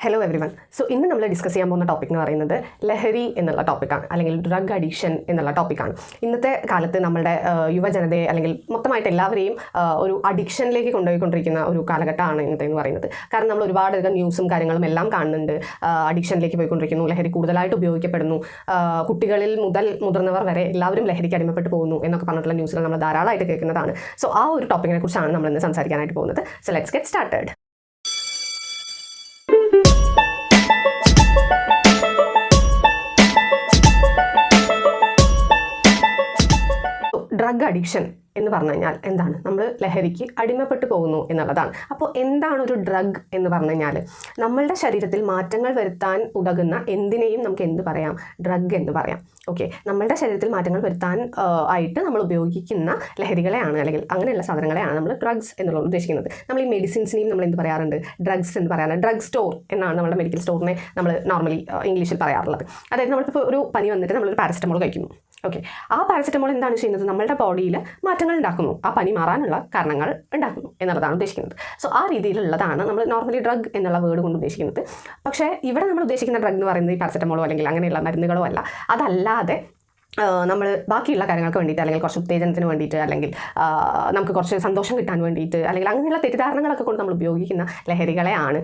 Hello everyone so ഇന്ന് നമ്മൾ discuss ചെയ്യാൻ പോകുന്ന ടോപ്പിക് എന്ന് പറയുന്നത് ലഹരി എന്നുള്ള ടോപ്പിക്കാണ് അല്ലെങ്കിൽ ഡ്രഗ് അഡിക്ഷൻ എന്നുള്ള ടോപ്പിക്കാണ് ഇന്നത്തെ കാലത്ത് നമ്മുടെ യുവജനതയെ അല്ലെങ്കിൽ മൊത്തമായിട്ട് എല്ലാവരെയും ഒരു അഡിക്ഷനിലേക്ക് കൊണ്ടുപോയിക്കൊണ്ടിരിക്കുന്ന ഒരു കാലഘട്ടമാണ് ഇന്നത്തെ എന്ന് പറയുന്നത്. കാരണം നമ്മൾ ഒരുപാടധികം ന്യൂസും കാര്യങ്ങളും എല്ലാം കാണുന്നുണ്ട്. അഡിക്ഷനിലേക്ക് പോയിക്കൊണ്ടിരിക്കുന്നു ലഹരി കൂടുതലായിട്ട് ഉപയോഗിക്കപ്പെടുന്നു. കുട്ടികളിൽ മുതൽ മുതിർന്നവർ വരെ എല്ലാവരും ലഹരിക്ക് അടിമപ്പെട്ട് പോകുന്നു എന്നൊക്കെ പറഞ്ഞിട്ടുള്ള ന്യൂസുകൾ നമ്മൾ ധാരാളമായിട്ട് കേൾക്കുന്നതാണ്. സോ ആ ഒരു ടോപ്പിക്കിനെ കുറിച്ചാണ് നമ്മൾ ഇന്ന് സംസാരിക്കാനായിട്ട് പോകുന്നത്. So let's get started drug addiction എന്ന് പറഞ്ഞു കഴിഞ്ഞാൽ എന്താണ്? നമ്മൾ ലഹരിക്ക് അടിമപ്പെട്ടു പോകുന്നു എന്നുള്ളതാണ്. അപ്പോൾ എന്താണ് ഒരു ഡ്രഗ് എന്ന് പറഞ്ഞു കഴിഞ്ഞാൽ? നമ്മളുടെ ശരീരത്തിൽ മാറ്റങ്ങൾ വരുത്താൻ ഉതകുന്ന എന്തിനേയും നമുക്ക് എന്ത് പറയാം? ഡ്രഗ് എന്ന് പറയാം. ഓക്കെ നമ്മളുടെ ശരീരത്തിൽ മാറ്റങ്ങൾ വരുത്താൻ ആയിട്ട് നമ്മൾ ഉപയോഗിക്കുന്ന ലഹരികളെയാണ് അല്ലെങ്കിൽ അങ്ങനെയുള്ള സാധനങ്ങളെയാണ് നമ്മൾ ഡ്രഗ്സ് എന്നുള്ളത് ഉദ്ദേശിക്കുന്നത്. നമ്മൾ ഈ മെഡിസിൻസിനെയും നമ്മൾ എന്ത് പറയാറുണ്ട്? ഡ്രഗ്സ് എന്ന് പറയാറുണ്ട്. ഡ്രഗ് സ്റ്റോർ എന്നാണ് നമ്മുടെ മെഡിക്കൽ സ്റ്റോറിനെ നമ്മൾ നോർമലി ഇംഗ്ലീഷിൽ പറയാറുള്ളത്. അതായത് നമ്മളിപ്പോൾ ഒരു പനി വന്നിട്ട് നമ്മളൊരു പാരസെറ്റമോൾ കഴിക്കുന്നു. ഓക്കെ ആ പാരസെറ്റമോൾ എന്താണ് ചെയ്യുന്നത്? നമ്മളുടെ ബോഡിയിൽ മാറ്റങ്ങൾ ഉണ്ടാക്കുന്നു. ആ പനി മാറാനുള്ള കാരണങ്ങൾ ഉണ്ടാക്കുന്നു എന്നുള്ളതാണ് ഉദ്ദേശിക്കുന്നത്. സോ ആ രീതിയിലുള്ളതാണ് നമ്മൾ നോർമലി ഡ്രഗ് എന്നുള്ള വേർഡ് കൊണ്ട് ഉദ്ദേശിക്കുന്നത്. പക്ഷേ ഇവിടെ നമ്മൾ ഉദ്ദേശിക്കുന്ന ഡ്രഗ് എന്ന് പറയുന്നത് ഈ പാരസെറ്റമോളോ അല്ലെങ്കിൽ അങ്ങനെയുള്ള മരുന്നുകളോ അല്ല. അതല്ലാതെ നമ്മൾ ബാക്കിയുള്ള കാര്യങ്ങൾക്ക് വേണ്ടിയിട്ട് അല്ലെങ്കിൽ കുറച്ച് ഉത്തേജനത്തിന് വേണ്ടിയിട്ട് അല്ലെങ്കിൽ നമുക്ക് കുറച്ച് സന്തോഷം കിട്ടാൻ വേണ്ടിയിട്ട് അല്ലെങ്കിൽ അങ്ങനെയുള്ള തെറ്റിദ്ധാരണകളൊക്കെ കൊണ്ട് നമ്മൾ ഉപയോഗിക്കുന്ന ലഹരികളെയാണ്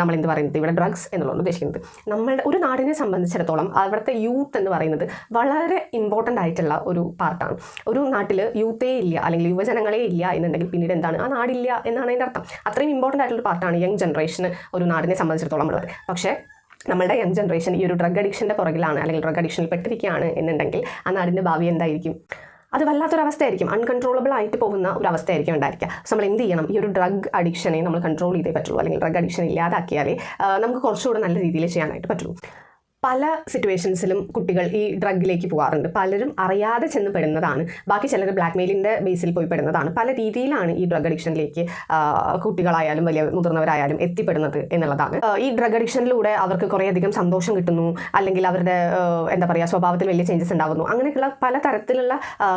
നമ്മൾ എന്ത് പറയുന്നത് ഇവിടെ ഡ്രഗ്സ് എന്നുള്ളത് ഉദ്ദേശിക്കുന്നത്. നമ്മളുടെ ഒരു നാടിനെ സംബന്ധിച്ചിടത്തോളം അവിടുത്തെ യൂത്ത് എന്ന് പറയുന്നത് വളരെ ഇമ്പോർട്ടന്റ് ആയിട്ടുള്ള ഒരു പാർട്ടാണ് ഒരു നാട്ടിൽ യൂത്തേ ഇല്ല അല്ലെങ്കിൽ യുവജനങ്ങളെ ഇല്ല എന്നുണ്ടെങ്കിൽ പിന്നീട് എന്താണ്? ആ നാടില്ല എന്നാണ് അതിന്റെ അർത്ഥം. അത്രയും ഇമ്പോർട്ടന്റ് ആയിട്ടുള്ള പാർട്ടാണ് യങ് ജനറേഷന് ഒരു നാടിനെ സംബന്ധിച്ചിടത്തോളം ഉള്ളത്. പക്ഷേ നമ്മളുടെ യങ് ജനറേഷൻ ഈ ഒരു ഡ്രഗ് അഡിക്ഷന്റെ പുറകിലാണ് അല്ലെങ്കിൽ ഡ്രഗ് അഡിക്ഷനിൽ പെട്ടിരിക്കുകയാണ് എന്നുണ്ടെങ്കിൽ ആ നാടിന്റെ ഭാവി എന്തായിരിക്കും? അത് വല്ലാത്തൊരവസ്ഥയായിരിക്കും. അൺകൺട്രോളബിൾ ആയിട്ട് പോകുന്ന ഒരു അവസ്ഥയായിരിക്കും ഉണ്ടായിരിക്കുക. സോ നമ്മൾ എന്ത് ചെയ്യണം? ഈ ഒരു ഡ്രഗ് അഡിക്ഷനെ നമ്മൾ കൺട്രോൾ ചെയ്തേ പറ്റുള്ളൂ. അല്ലെങ്കിൽ ഡ്രഗ് അഡിക്ഷൻ ഇല്ലാതാക്കിയാലേ നമുക്ക് കുറച്ചുകൂടെ നല്ല രീതിയിൽ ചെയ്യാനായിട്ട് പറ്റുള്ളൂ. പല സിറ്റുവേഷൻസിലും കുട്ടികൾ ഈ ഡ്രഗിലേക്ക് പോകാറുണ്ട്. പലരും അറിയാതെ ചെന്ന് പെടുന്നതാണ്. ബാക്കി ചിലർ ബ്ലാക്ക് മെയിലിന്റെ ബേസിൽ പോയി പെടുന്നതാണ്. പല രീതിയിലാണ് ഈ ഡ്രഗ് അഡിക്ഷനിലേക്ക് കുട്ടികളായാലും വലിയ മുതിർന്നവരായാലും എത്തിപ്പെടുന്നത് എന്നുള്ളതാണ്. ഈ ഡ്രഗ് അഡിക്ഷനിലൂടെ അവർക്ക് കുറേയധികം സന്തോഷം കിട്ടുന്നു. അല്ലെങ്കിൽ അവരുടെ എന്താ പറയുക സ്വഭാവത്തിൽ വലിയ ചേഞ്ചസ് ഉണ്ടാകുന്നു അങ്ങനെയൊക്കെയുള്ള പല തരത്തിലുള്ള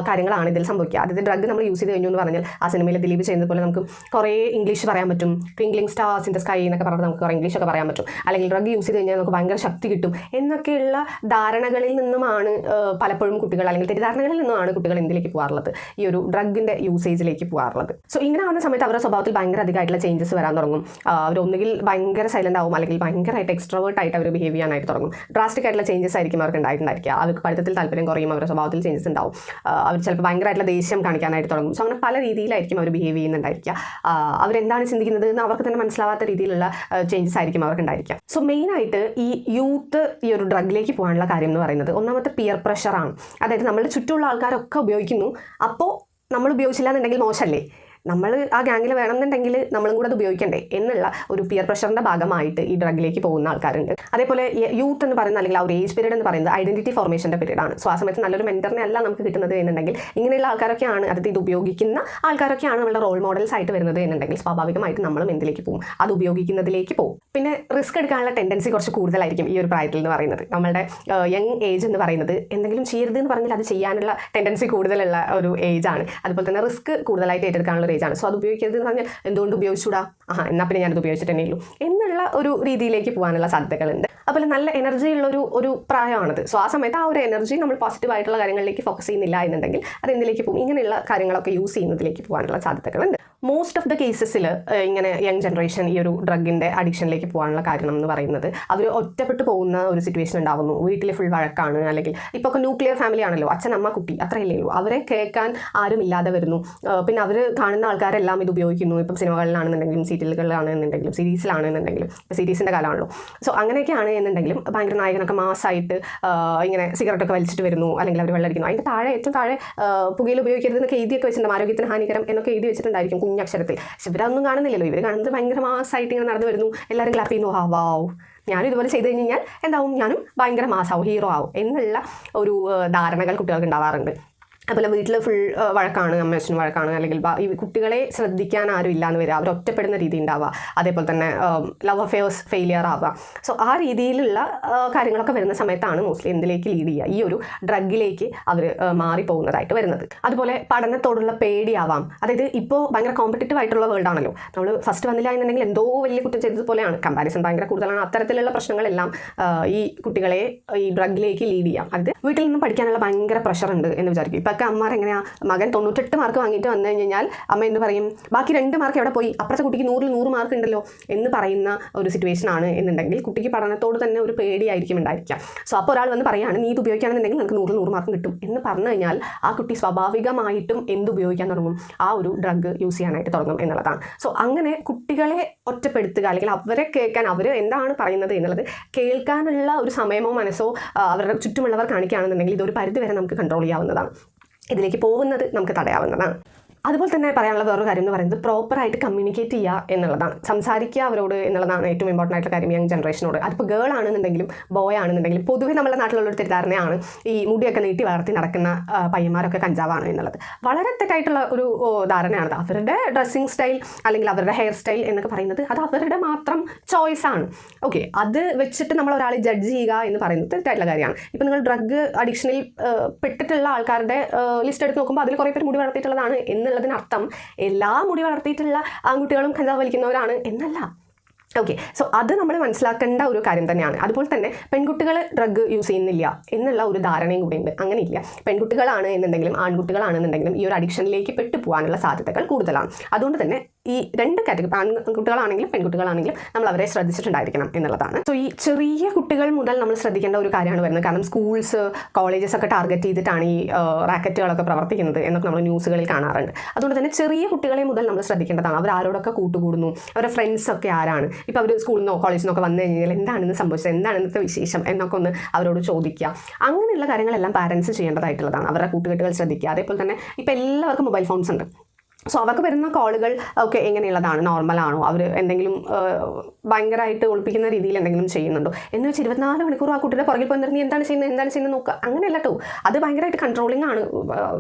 കാര്യങ്ങളാണ് ഇതിൽ സംഭവിക്കുക. അതായത് ഡ്രഗ് നമ്മൾ യൂസ് ചെയ്ത് കഴിഞ്ഞു എന്ന് പറഞ്ഞാൽ ആ സിനിമയിൽ ദിലീപ് ചെയ്യുന്നത് പോലെ നമുക്ക് കുറേ ഇംഗ്ലീഷ് പറയാൻ പറ്റും. Twinkling stars in the sky എന്നൊക്കെ പറഞ്ഞാൽ നമുക്ക് കുറേ ഇംഗ്ലീഷ് ഒക്കെ പറയാൻ പറ്റും. അല്ലെങ്കിൽ ഡ്രഗ് യൂസ് ചെയ്ത് കഴിഞ്ഞാൽ നമുക്ക് ഭയങ്കര ശക്തി കിട്ടും. എന്നൊക്കെയുള്ള ധാരണകളിൽ നിന്നുമാണ് പലപ്പോഴും കുട്ടികൾ അല്ലെങ്കിൽ തെറ്റിദ്ധാരണകളിൽ നിന്നുമാണ് കുട്ടികൾ എന്തിലേക്ക് പോകാറുള്ളത്? ഈ ഒരു ഡ്രഗിന്റെ യൂസേജിലേക്ക് പോകാറുള്ളത്. സോ ഇങ്ങനെ ആവുന്ന സമയത്ത് അവരുടെ സ്വഭാവത്തിൽ ഭയങ്കര അധികമായിട്ടുള്ള ചേഞ്ചസ് വരാൻ തുടങ്ങും. അവർ ഒന്നുകിൽ ഭയങ്കര സൈലന്റ് ആവും അല്ലെങ്കിൽ ഭയങ്കരമായിട്ട് എക്സ്ട്രോവേർട്ട് ആയിട്ട് അവർ ബിഹേവ് ചെയ്യാനായിട്ട് തുടങ്ങും. ഡ്രാസ്റ്റിക് ആയിട്ടുള്ള ചേഞ്ചസ് ആയിരിക്കും അവർക്ക് ഉണ്ടായിട്ടുണ്ടായിരിക്കുക. അവർക്ക് പഠിത്തത്തിൽ താല്പര്യം കുറയും അവരുടെ സ്വഭാവത്തിൽ ചേഞ്ചസ് ഉണ്ടാവും. അവർ ചിലപ്പോൾ ഭയങ്കരമായിട്ടുള്ള ദേഷ്യം കാണിക്കാനായിട്ട് തുടങ്ങും. സോ അങ്ങനെ പല രീതിയിലായിരിക്കും അവർ ബിഹേവ് ചെയ്യുന്നുണ്ടായിരിക്കുക. അവരെന്താണ് ചിന്തിക്കുന്നത് എന്ന് അവർക്ക് തന്നെ മനസ്സിലാവാത്ത രീതിയിലുള്ള ചേഞ്ചസ് ആയിരിക്കും അവർക്ക് ഉണ്ടായിരിക്കുക. സോ മെയിനായിട്ട് ഈ യൂത്ത് ഈ ഒരു ഡ്രഗിലേക്ക് പോകാനുള്ള കാര്യം എന്ന് പറയുന്നത്. ഒന്നാമത്തെ പിയർ പ്രഷറാണ് അതായത് നമ്മുടെ ചുറ്റുമുള്ള ആൾക്കാരൊക്കെ ഉപയോഗിക്കുന്നു. അപ്പോൾ നമ്മൾ ഉപയോഗിച്ചില്ല എന്നുണ്ടെങ്കിൽ മോശമല്ലേ? നമ്മൾ ആ ഗ്യാങ്ങിൽ വേണമെന്നുണ്ടെങ്കിൽ നമ്മളും കൂടെ അത് ഉപയോഗിക്കണ്ടേ എന്നുള്ള ഒരു പിയർ പ്രഷറിന്റെ ഭാഗമായിട്ട് ഈ ഡ്രഗിലേക്ക് പോകുന്ന ആൾക്കാരുണ്ട്. അതേപോലെ യൂത്ത് എന്ന് പറയുന്ന അല്ലെങ്കിൽ ആ ഒരു ഏജ് പീരീഡ് എന്ന് പറയുന്നത് ഐഡന്റിറ്റി ഫോർമേഷന്റെ പീരീഡാണ് സോ ആ സമയത്ത് നല്ലൊരു മെന്ററിനെ അല്ല നമുക്ക് കിട്ടുന്നത് എന്നുണ്ടെങ്കിൽ ഇങ്ങനെയുള്ള ആൾക്കാരൊക്കെയാണ് അതായത് ഇത് ഉപയോഗിക്കുന്ന ആൾക്കാരൊക്കെയാണ് നമ്മുടെ റോൾ മോഡൽസ് ആയിട്ട് വരുന്നത് എന്നുണ്ടെങ്കിൽ സ്വാഭാവികമായിട്ട് നമ്മളും എന്തിലേക്ക് പോകും? അത് ഉപയോഗിക്കുന്നതിലേക്ക് പോകും. പിന്നെ റിസ്ക് എടുക്കാനുള്ള ടെൻഡൻസി കുറച്ച് കൂടുതലായിരിക്കും ഈ ഒരു പ്രായത്തിൽ എന്ന് പറയുന്നത്. നമ്മുടെ യങ് ഏജ് എന്ന് പറയുന്നത് എന്തെങ്കിലും ചെയ്യരുത് എന്ന് പറഞ്ഞാൽ അത് ചെയ്യാനുള്ള ടെൻഡൻസി കൂടുതലുള്ള ഒരു ഏജാണ് അതുപോലെ തന്നെ റിസ്ക് കൂടുതലായിട്ട് ഏറ്റെടുക്കാനുള്ള ഏജ് ആണ്. സോ അത് ഉപയോഗിക്കരുത് എന്ന് പറഞ്ഞാൽ എന്തുകൊണ്ട് ഉപയോഗിച്ചൂടാ? ആ എന്നാൽ പിന്നെ ഞാനത് ഉപയോഗിച്ചിട്ടേ ഉള്ളൂ. എന്നുള്ള ഒരു രീതിയിലേക്ക് പോകാനുള്ള സാധ്യതകളുണ്ട്. അതുപോലെ നല്ല എനർജി ഉള്ള ഒരു ഒരു പ്രായമാണത്. സോ ആ സമയത്ത് ആ ഒരു എനർജി നമ്മൾ പോസിറ്റീവ് ആയിട്ടുള്ള കാര്യങ്ങളിലേക്ക് ഫോക്കസ് ചെയ്യുന്നില്ല എന്നുണ്ടെങ്കിൽ അത് എന്തിലേക്ക് പോകും? ഇങ്ങനെയുള്ള കാര്യങ്ങളൊക്കെ യൂസ് ചെയ്യുന്നതിലേക്ക് പോകാനുള്ള സാധ്യതകളുണ്ട്. മോസ്റ്റ് ഓഫ് ദ കേസസിൽ ഇങ്ങനെ യങ് ജനറേഷൻ ഈ ഒരു ഡ്രഗിന്റെ അഡിക്ഷനിലേക്ക് പോകാനുള്ള കാരണം എന്ന് പറയുന്നത് അവർ ഒറ്റപ്പെട്ടു പോകുന്ന ഒരു സിറ്റുവേഷൻ ഉണ്ടാവുന്നു. വീട്ടിൽ ഫുൾ വഴക്കാണ് അല്ലെങ്കിൽ ഇപ്പോൾ ഒക്കെ ന്യൂക്ലിയർ ഫാമിലി ആണല്ലോ. അച്ഛൻ അമ്മ കുട്ടി അത്രയല്ലേ ഉള്ളൂ. അവരെ കേൾക്കാൻ ആരും ഇല്ലാതെ വരുന്നു പിന്നെ അവർ കാണുന്ന ആൾക്കാരെല്ലാം ഇത് ഉപയോഗിക്കുന്നു. ഇപ്പം സിനിമകളിലാണെന്നുണ്ടെങ്കിലും സീരിയലുകളിലാണെന്നുണ്ടെങ്കിലും സീരീസിലാണെന്നുണ്ടെങ്കിലും സീരീസിന്റെ കാലമാണല്ലോ. സോ അങ്ങനെയൊക്കെയാണ് എന്നുണ്ടെങ്കിലും ഭയങ്കര നായകനൊക്കെ മാസമായിട്ട് ഇങ്ങനെ സിഗരറ്റൊക്കെ വലിച്ചിട്ട് വരുന്നു. അല്ലെങ്കിൽ അവർ വെള്ളടിക്കുന്നു. അതിന്റെ താഴെ ഏറ്റവും താഴെ ആ, പുകയിൽ ഉപയോഗിക്കരുത് എന്നൊക്കെ എഴുതിയൊക്കെ വെച്ചിട്ടുണ്ട്. ആരോഗ്യത്തിന് ഹാനികരം എന്നൊക്കെ എഴുതി വെച്ചിട്ടുണ്ടായിരിക്കും കുഞ്ഞക്ഷരത്തിൽ. പക്ഷെ ഇവരൊന്നും കാണുന്നില്ലല്ലോ. ഇവർ കാണുന്നത് ഭയങ്കര മാസമായിട്ട് ഇങ്ങനെ നടന്നു വരുന്നു. എല്ലാവരും ക്ലാപ്പ് ചെയ്യുന്നു. ഹാ വാവ് ഞാനും ഇതുപോലെ ചെയ്ത് കഴിഞ്ഞ് കഴിഞ്ഞാൽ എന്താവും? ഞാനും ഭയങ്കര മാസാവും ഹീറോ ആവും എന്നുള്ള ഒരു ധാരണകൾ കുട്ടികൾക്ക് ഉണ്ടാവാറുണ്ട്. അതുപോലെ വീട്ടിൽ ഫുൾ വഴക്കാണ് അമ്മ അച്ഛനും വഴക്കാണ് അല്ലെങ്കിൽ ഈ കുട്ടികളെ ശ്രദ്ധിക്കാൻ ആരും ഇല്ലാന്ന് വരിക. അവർ ഒറ്റപ്പെടുന്ന രീതി ഉണ്ടാവുക. അതേപോലെ തന്നെ ലവ് അഫെയർസ് ഫെയിലിയർ ആവുക. സോ ആ രീതിയിലുള്ള കാര്യങ്ങളൊക്കെ വരുന്ന സമയത്താണ് മോസ്റ്റ്ലി എന്തിലേക്ക് ലീഡ് ചെയ്യുക? ഈ ഒരു ഡ്രഗിലേക്ക് അവർ മാറിപ്പോകുന്നതായിട്ട് വരുന്നത്. അതുപോലെ പഠനത്തോടുള്ള പേടിയാവാം. അതായത് ഇപ്പോൾ ഭയങ്കര കോമ്പറ്റീറ്റീവ് ആയിട്ടുള്ള വേൾഡ് ആണല്ലോ. നമ്മൾ ഫസ്റ്റ് വന്നില്ല എന്നുണ്ടെങ്കിൽ എന്തോ വലിയ കുറ്റം ചെയ്തതുപോലെയാണ്. കമ്പാരിസൺ ഭയങ്കര കൂടുതലാണ്. അത്തരത്തിലുള്ള പ്രശ്നങ്ങളെല്ലാം ഈ കുട്ടികളെ ഈ ഡ്രഗിലേക്ക് ലീഡ് ചെയ്യാം. അതായത് വീട്ടിൽ നിന്ന് പഠിക്കാനുള്ള ഭയങ്കര പ്രഷർ ഉണ്ട് എന്ന് വിചാരിക്കും. ഇപ്പൊക്കെ അമ്മമാർ എങ്ങനെയാ മകൻ തൊണ്ണൂറ്റെട്ട് മാർക്ക് വാങ്ങിയിട്ട് വന്നു കഴിഞ്ഞാൽ അമ്മ എന്ന് പറയും? ബാക്കി രണ്ട് മാർക്ക് എവിടെ പോയി? അപ്പുറത്തെ കുട്ടിക്ക് നൂറിൽ നൂറ് മാർക്ക് ഉണ്ടല്ലോ എന്ന് പറയുന്ന ഒരു സിറ്റുവേഷൻ ആണ് എന്നുണ്ടെങ്കിൽ കുട്ടിക്ക് പഠനത്തോട് തന്നെ ഒരു പേടിയായിരിക്കും ഉണ്ടായിരിക്കുക സോ അപ്പോൾ ഒരാൾ വന്ന് പറയുകയാണ് നീ ഇത് ഉപയോഗിക്കുകയാണെന്നുണ്ടെങ്കിൽ നിനക്ക് നൂറിൽ നൂറ് മാർക്ക് കിട്ടും. എന്ന് പറഞ്ഞു കഴിഞ്ഞാൽ ആ കുട്ടി സ്വാഭാവികമായിട്ടും എന്ത് ഉപയോഗിക്കാൻ തുടങ്ങും? ആ ഒരു ഡ്രഗ് യൂസ് ചെയ്യാനായിട്ട് തുടങ്ങും എന്നുള്ളതാണ്. സോ അങ്ങനെ കുട്ടികളെ ഒറ്റപ്പെടുത്തുക അല്ലെങ്കിൽ അവരെ കേൾക്കാൻ അവർ എന്താണ് പറയുന്നത് എന്നുള്ളത് കേൾക്കാനുള്ള ഒരു സമയമോ മനസ്സോ അവരുടെ ചുറ്റുമുള്ളവർ കാണിക്കുകയാണെന്നുണ്ടെങ്കിൽ ഇതൊരു പരിധി വരെ നമുക്ക് കൺട്രോൾ ചെയ്യാവുന്നതാണ്. ഇതിലേക്ക് പോകുന്നത് നമുക്ക് തടയാവുന്നതാണ്. അതുപോലെ തന്നെ പറയാനുള്ള വേറൊരു കാര്യം എന്ന് പറയുന്നത് പ്രോപ്പറായിട്ട് കമ്മ്യൂണിക്കേറ്റ് ചെയ്യുക എന്നുള്ളതാണ്. സംസാരിക്കുക അവരോട് എന്നുള്ളതാണ് ഏറ്റവും ഇമ്പോർട്ടന്റ് ആയിട്ടുള്ള കാര്യം യങ് ജനറേഷനോട് അതിപ്പോൾ ഗേൾ ആണെന്നുണ്ടെങ്കിലും ബോയ് ആണെന്നുണ്ടെങ്കിലും പൊതുവെ നമ്മുടെ നാട്ടിലുള്ള ഒരു തെറ്റിദ്ധാരണയാണ് ഈ മുടിയൊക്കെ നീട്ടി വളർത്തി നടക്കുന്ന പയ്യന്മാരൊക്കെ കഞ്ചാവാണ് എന്നുള്ളത്. വളരെ തെറ്റായിട്ടുള്ള ഒരു ധാരണയാണ് അവരുടെ ഡ്രസ്സിങ് സ്റ്റൈൽ അല്ലെങ്കിൽ അവരുടെ ഹെയർ സ്റ്റൈൽ എന്നൊക്കെ പറയുന്നത് അത് അവരുടെ മാത്രം ചോയ്സ് ആണ്. ഓക്കെ അത് വെച്ചിട്ട് നമ്മൾ ഒരാളെ ജഡ്ജ് ചെയ്യുക എന്ന് പറയുന്നത് തെറ്റായിട്ടുള്ള കാര്യമാണ്. ഇപ്പോൾ നിങ്ങൾ ഡ്രഗ് അഡിക്ഷനിൽ പെട്ടിട്ടുള്ള ആൾക്കാരുടെ ലിസ്റ്റ് എടുത്ത് നോക്കുമ്പോൾ അതിൽ കുറേ പേര് മുടി വളർത്തിയിട്ടുള്ളതാണ് എന്നുള്ളതിനർത്ഥം എല്ലാ മുടി വളർത്തിയിട്ടുള്ള ആൺകുട്ടികളും കഞ്ചാവ് വലിക്കുന്നവരാണ് എന്നല്ല. ഓക്കെ സോ അത് നമ്മൾ മനസ്സിലാക്കേണ്ട ഒരു കാര്യം തന്നെയാണ്. അതുപോലെ തന്നെ പെൺകുട്ടികൾ ഡ്രഗ് യൂസ് ചെയ്യുന്നില്ല എന്നുള്ള ഒരു ധാരണയും കൂടി ഉണ്ട് അങ്ങനെയില്ല. പെൺകുട്ടികളാണ് എന്നുണ്ടെങ്കിലും ആൺകുട്ടികളാണെന്നുണ്ടെങ്കിലും ഈ ഒരു അഡിക്ഷനിലേക്ക് പെട്ടു പോകാനുള്ള സാധ്യതകൾ കൂടുതലാണ്. അതുകൊണ്ട് തന്നെ ഈ രണ്ട് കാറ്റഗറി ആൺകുട്ടികളാണെങ്കിലും പെൺകുട്ടികളാണെങ്കിലും നമ്മൾ അവരെ ശ്രദ്ധിച്ചിട്ടുണ്ടായിരിക്കണം എന്നുള്ളതാണ്. സോ ഈ ചെറിയ കുട്ടികൾ മുതൽ നമ്മൾ ശ്രദ്ധിക്കേണ്ട ഒരു കാര്യമാണ് വരുന്നത്. കാരണം സ്കൂൾസ് കോളേജസ് ഒക്കെ ടാർഗറ്റ് ചെയ്തിട്ടാണ് ഈ റാക്കറ്റുകളൊക്കെ പ്രവർത്തിക്കുന്നത് എന്നൊക്കെ നമ്മൾ ന്യൂസുകളിൽ കാണാറുണ്ട്. അതുകൊണ്ട് തന്നെ ചെറിയ കുട്ടികളെ മുതൽ നമ്മൾ ശ്രദ്ധിക്കേണ്ടതാണ്. അവർ ആരോടൊക്കെ കൂട്ടുകൂടുന്നു? അവരുടെ ഫ്രണ്ട്സ് ഒക്കെ ആരാണ്? ഇപ്പോൾ അവർ സ്കൂളിൽ നിന്നോ കോളേജിൽ നിന്നൊക്കെ വന്നു കഴിഞ്ഞാൽ എന്താണെന്ന് സംഭവിച്ചത്? എന്താണ് ഇന്നത്തെ വിശേഷം? എന്നൊക്കെ ഒന്ന് അവരോട് ചോദിക്കുക. അങ്ങനെയുള്ള കാര്യങ്ങളെല്ലാം പാരൻസ് ചെയ്യേണ്ടതായിട്ടുള്ളതാണ്. അവരുടെ കൂട്ടുകെട്ടുകൾ ശ്രദ്ധിക്കുക. അതേപോലെ തന്നെ ഇപ്പോൾ എല്ലാവർക്കും മൊബൈൽ ഫോൺസ് ഉണ്ട്. സോ അവർക്ക് വരുന്ന കോളുകൾ ഒക്കെ എങ്ങനെയുള്ളതാണ്? നോർമലാണോ അവർ എന്തെങ്കിലും ഭയങ്കരമായിട്ട് ഒളിപ്പിക്കുന്ന രീതിയിൽ എന്തെങ്കിലും ചെയ്യുന്നുണ്ടോ? എന്ന് വെച്ച് ഇരുപത്തിനാല് മണിക്കൂർ ആ കുട്ടിയുടെ പുറകിൽ പോയി നീ എന്താണ് ചെയ്യുന്നത്? എന്താണ് ചെയ്യുന്നത് നോക്കുക. അങ്ങനെയല്ല കേട്ടോ അത് ഭയങ്കരമായിട്ട് കൺട്രോളിംഗ് ആണ്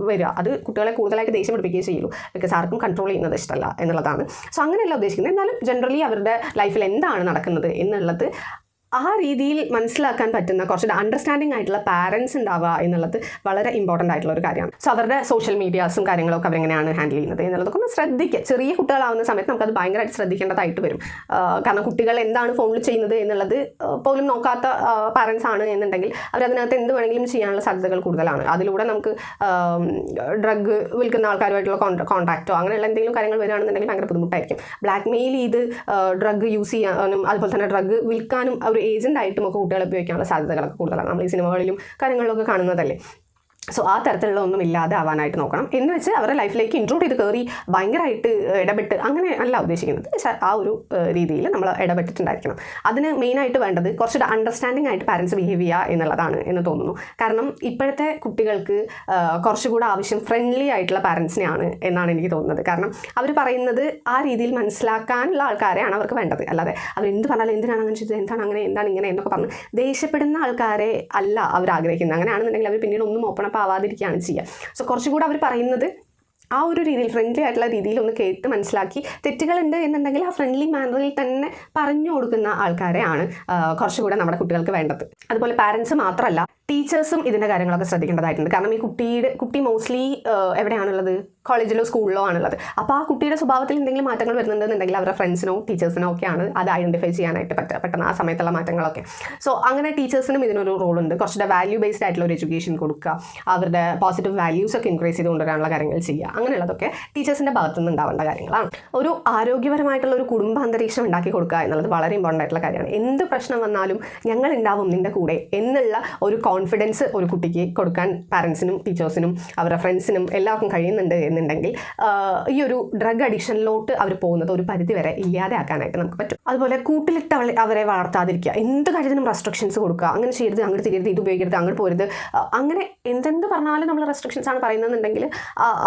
വരിക. അത് കുട്ടികളെ കൂടുതലായിട്ട് ദേഷ്യം പിടിപ്പിക്കുകയും ചെയ്യുള്ളൂ ബിക്കോസ് ആർക്കും കൺട്രോൾ ചെയ്യുന്നത് ഇഷ്ടമല്ല എന്നുള്ളതാണ്. സോ അങ്ങനെയല്ല ഉദ്ദേശിക്കുന്നത്. എന്നാലും ജനറലി അവരുടെ ലൈഫിൽ എന്താണ് നടക്കുന്നത് എന്നുള്ളത് ആ രീതിയിൽ മനസ്സിലാക്കാൻ പറ്റുന്ന കുറച്ചുകൂടെ അണ്ടർസ്റ്റാൻഡിങ് ആയിട്ടുള്ള പാരൻസ് ഉണ്ടാവുക എന്നുള്ളത് വളരെ ഇമ്പോർട്ടന്റ് ആയിട്ടുള്ള ഒരു കാര്യമാണ്. സോ അവരുടെ സോഷ്യൽ മീഡിയാസും കാര്യങ്ങളൊക്കെ അവരെങ്ങനെയാണ് ഹാൻഡിൽ ചെയ്യുന്നത് എന്നുള്ളതൊക്കെ ഒന്ന് ശ്രദ്ധിക്കുക. ചെറിയ കുട്ടികളാവുന്ന സമയത്ത് നമുക്കത് ഭയങ്കരമായിട്ട് ശ്രദ്ധിക്കേണ്ടതായിട്ട് വരും. കാരണം കുട്ടികൾ എന്താണ് ഫോണിൽ ചെയ്യുന്നത് എന്നുള്ളത് പോലും നോക്കാത്ത പാരൻസ് ആണ് എന്നുണ്ടെങ്കിൽ അവരതിനകത്ത് എന്ത് വേണമെങ്കിലും ചെയ്യാനുള്ള സാധ്യതകൾ കൂടുതലാണ്. അതിലൂടെ നമുക്ക് ഡ്രഗ് വിൽക്കുന്ന ആൾക്കാരുമായിട്ടുള്ള കോൺടാക്റ്റോ അങ്ങനെയുള്ള എന്തെങ്കിലും കാര്യങ്ങൾ വരികയാണെന്നുണ്ടെങ്കിൽ ഭയങ്കര ബുദ്ധിമുട്ടായിരിക്കും. ബ്ലാക്ക് മെയിൽ ചെയ്ത് ഡ്രഗ് യൂസ് ചെയ്യാനും അതുപോലെ തന്നെ ഡ്രഗ് വിൽക്കാനും ഒരു ഏജന്റ് ആയിട്ടും ഒക്കെ കുട്ടികളെ ഉപയോഗിക്കാനുള്ള സാധ്യതകളൊക്കെ കൂടുതലാണ്. നമ്മൾ ഈ സിനിമകളിലും കാര്യങ്ങളിലൊക്കെ കാണുന്നതല്ലേ? സോ ആ തരത്തിലുള്ള ഒന്നും ഇല്ലാതെ ആവാനായിട്ട് നോക്കണം. എന്ന് വെച്ച് അവരുടെ ലൈഫിലേക്ക് ഇൻക്ലൂഡ് ചെയ്ത് കയറി ഭയങ്കരമായിട്ട് ഇടപെട്ട് അങ്ങനെ അല്ല ഉദ്ദേശിക്കുന്നത്. ആ ഒരു രീതിയിൽ നമ്മൾ ഇടപെട്ടിട്ടുണ്ടായിരിക്കണം. അതിന് മെയിനായിട്ട് വേണ്ടത് കുറച്ചുകൂടെ അണ്ടർസ്റ്റാൻഡിംഗ് ആയിട്ട് പാരൻസ് ബിഹേവ് ചെയ്യുക എന്നുള്ളതാണ് എന്ന് തോന്നുന്നു. കാരണം ഇപ്പോഴത്തെ കുട്ടികൾക്ക് കുറച്ചുകൂടെ ആവശ്യം ഫ്രണ്ട്ലി ആയിട്ടുള്ള പാരൻസിനെയാണ് എന്നാണ് എനിക്ക് തോന്നുന്നത്. കാരണം അവർ പറയുന്നത് ആ രീതിയിൽ മനസ്സിലാക്കാനുള്ള ആൾക്കാരെയാണ് അവർക്ക് വേണ്ടത്. അല്ലാതെ അവർ എന്ത് പറഞ്ഞാലും എന്തിനാണ് അങ്ങനെ ചെയ്തത്? എന്താണ് അങ്ങനെ? എന്താണ് ഇങ്ങനെ? എന്നൊക്കെ പറഞ്ഞ് ദേഷ്യപ്പെടുന്ന ആൾക്കാരെ അല്ല അവർ ആഗ്രഹിക്കുന്നത് അങ്ങനെയാണെന്നുണ്ടെങ്കിൽ അവർ പിന്നീട് ഒന്നും ഓപ്പൺ അപ്പ് ആവാതിരിക്കുകയാണ് ചെയ്യുക സോ കുറച്ചുകൂടെ അവർ പറയുന്നത് ആ ഒരു രീതിയിൽ ഫ്രണ്ട്ലി ആയിട്ടുള്ള രീതിയിൽ ഒന്ന് കേട്ട് മനസ്സിലാക്കി തെറ്റുകളുണ്ട് എന്നുണ്ടെങ്കിൽ ആ ഫ്രണ്ട്ലി മാനറിൽ തന്നെ പറഞ്ഞു കൊടുക്കുന്ന ആൾക്കാരെയാണ് കുറച്ചുകൂടെ നമ്മുടെ കുട്ടികൾക്ക് വേണ്ടത്. അതുപോലെ പാരൻസ് മാത്രമല്ല ടീച്ചേഴ്സും ഇതിന്റെ കാര്യങ്ങളൊക്കെ ശ്രദ്ധിക്കേണ്ടതായിട്ടുണ്ട്. കാരണം ഈ കുട്ടിയുടെ കുട്ടി മോസ്റ്റ്ലി എവിടെയാണുള്ളത്? കോളേജിലോ സ്കൂളിലോ ആണുള്ളത്. അപ്പോൾ ആ കുട്ടിയുടെ സ്വഭാവത്തിൽ എന്തെങ്കിലും മാറ്റങ്ങൾ വരുന്നുണ്ടെന്നുണ്ടെങ്കിൽ അവരുടെ ഫ്രണ്ട്സിനോ ടീച്ചേഴ്സിനോ ഒക്കെയാണ് അത് ഐഡന്റിഫൈ ചെയ്യാനായിട്ട് പറ്റുക പെട്ടെന്ന് ആ സമയത്തുള്ള മാറ്റങ്ങളൊക്കെ. സോ അങ്ങനെ ടീച്ചേഴ്സിനും ഇതിനൊരു റോളുണ്ട്. കുറച്ചുകൂടെ വാല്യൂ ബേസ്ഡ് ആയിട്ടുള്ള ഒരു എഡ്യൂക്കേഷൻ കൊടുക്കുക. അവരുടെ പോസിറ്റീവ് വാല്യൂസ് ഒക്കെ ഇൻക്രീസ് ചെയ്ത് കൊണ്ടുവരാനുള്ള കാര്യങ്ങൾ ചെയ്യുക. അങ്ങനെയുള്ളതൊക്കെ ടീച്ചേഴ്സിന്റെ ഭാഗത്തു നിന്ന് ഉണ്ടാവേണ്ട കാര്യങ്ങളാണ്. ഒരു ആരോഗ്യപരമായിട്ടുള്ള ഒരു കുടുംബ അന്തരീക്ഷം ഉണ്ടാക്കി കൊടുക്കുക എന്നുള്ളത് വളരെ ഇമ്പോർട്ടന്റ് ആയിട്ടുള്ള കാര്യമാണ്. എന്ത് പ്രശ്നം വന്നാലും ഞങ്ങൾ ഉണ്ടാവും നിന്റെ കൂടെ എന്നുള്ള ഒരു കോൺഫിഡൻസ് ഒരു കുട്ടിക്ക് കൊടുക്കാൻ പാരൻസിനും ടീച്ചേഴ്സിനും അവരുടെ ഫ്രണ്ട്സിനും എല്ലാവർക്കും കഴിയുന്നുണ്ട് എന്നുണ്ടെങ്കിൽ ഈ ഒരു ഡ്രഗ് അഡിക്ഷനിലോട്ട് അവർ പോകുന്നത് ഒരു പരിധി വരെ ഇല്ലാതെയാക്കാനായിട്ട് നമുക്ക് പറ്റും. അതുപോലെ കൂട്ടിലിട്ട് അവരെ വളർത്താതിരിക്കുക. എന്ത് കാര്യത്തിനും റെസ്ട്രിക്ഷൻസ് കൊടുക്കുക. അങ്ങനെ ചെയ്യരുത് അങ്ങോട്ട് തിരിയരുത് ഇത് ഉപയോഗിക്കരുത് അങ്ങോട്ട് പോരുത്. അങ്ങനെ എന്തെന്ത് പറഞ്ഞാലും നമ്മൾ റെസ്ട്രിക്ഷൻസ് ആണ് പറയുന്നതെന്നുണ്ടെങ്കിൽ